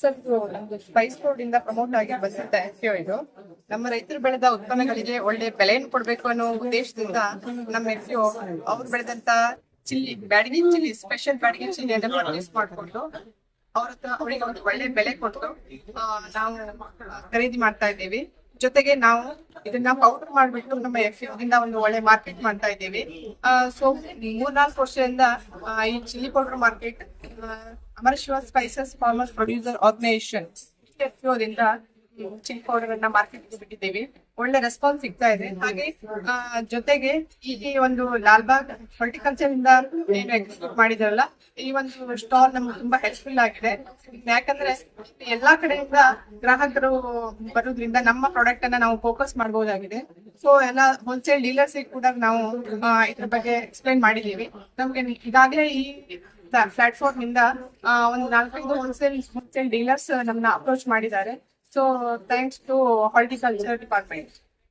Sir spice board ಇಂದ promote ಆಗಿ ಬಂದಿದ್ದೆ ಎಫ್ ಇದು. ನಮ್ಮ ರೈತರು ಬೆಳೆದ ಉತ್ಪನ್ನಗಳಿಗೆ ಒಳ್ಳೆ ಬೆಲೆಯನ್ನು ಕೊಡ್ಬೇಕು ಅನ್ನೋ ಉದ್ದೇಶದಿಂದ ನಮ್ಮ ಎಫ್ ಅವ್ರು ಬೆಳೆದಂತ chilli, Byadgi chilli special Byadgi ಚಿಲ್ಲಿಯನ್ನು purchase ಮಾಡಿಕೊಂಡು ಅವ್ರ ಹತ್ರ ಅವರಿಗೆ ಒಂದು ಒಳ್ಳೆ ಬೆಲೆ ಕೊಟ್ಟು ನಾವು ಖರೀದಿ ಮಾಡ್ತಾ ಇದ್ದೀವಿ. ಜೊತೆಗೆ ನಾವು ಇದನ್ನ ಪೌಡರ್ ಮಾಡ್ಬಿಟ್ಟು ನಮ್ಮ ಎಫ್ ಇಂದ ಒಂದು ಒಳ್ಳೆ ಮಾರ್ಕೆಟ್ ಮಾಡ್ತಾ ಇದ್ದೀವಿ. ಸೊ ಮೂರ್ನಾಲ್ಕು ವರ್ಷದಿಂದ ಈ chilli powder market Amara Shiva spices farmer producer organisation ದಿಂದ ಪೌಡರ್ ಮಾರ್ಕೆಟ್ ಬಿಟ್ಟಿದ್ದೀವಿ. ಒಳ್ಳೆ ರೆಸ್ಪಾನ್ಸ್ ಸಿಗ್ತಾ ಇದೆ. ಹಾಗೆ ಜೊತೆಗೆ ಈ ಒಂದು ಲಾಲ್ಬಾಗ್ ಹಾರ್ಟಿಕಲ್ಚರ್ ಇಂದ ಏನು ಎಕ್ಸ್ಪೋರ್ಟ್ ಮಾಡಿದ್ರಲ್ಲ, ಈ ಒಂದು ಸ್ಟಾಲ್ ನಮ್ಗೆ ತುಂಬಾ ಹೆಲ್ಪ್ಫುಲ್ ಆಗಿದೆ. ಯಾಕಂದ್ರೆ ಎಲ್ಲಾ ಕಡೆಯಿಂದ ಗ್ರಾಹಕರು ಬರೋದ್ರಿಂದ ನಮ್ಮ ಪ್ರಾಡಕ್ಟ್ ಅನ್ನ ನಾವು ಫೋಕಸ್ ಮಾಡಬಹುದಾಗಿದೆ ಸೊ ಎಲ್ಲ ಹೋಲ್ಸೇಲ್ ಡೀಲರ್ಸ್ ಕೂಡ ನಾವು ಇದ್ರ ಬಗ್ಗೆ ಎಕ್ಸ್ಪ್ಲೈನ್ ಮಾಡಿದೀವಿ ನಮ್ಗೆ ಈಗಾಗಲೇ ಈ ಪ್ಲಾಟ್ಫಾರ್ಮ್ ಇಂದ ಒಂದು ನಾಲ್ಕೈದು ಹೋಲ್ಸೇಲ್ ಹೋಲ್ಸೇಲ್ ಡೀಲರ್ಸ್ ನಮ್ಮನ್ನ ಅಪ್ರೋಚ್ ಮಾಡಿದ್ದಾರೆ. So thanks to horticulture department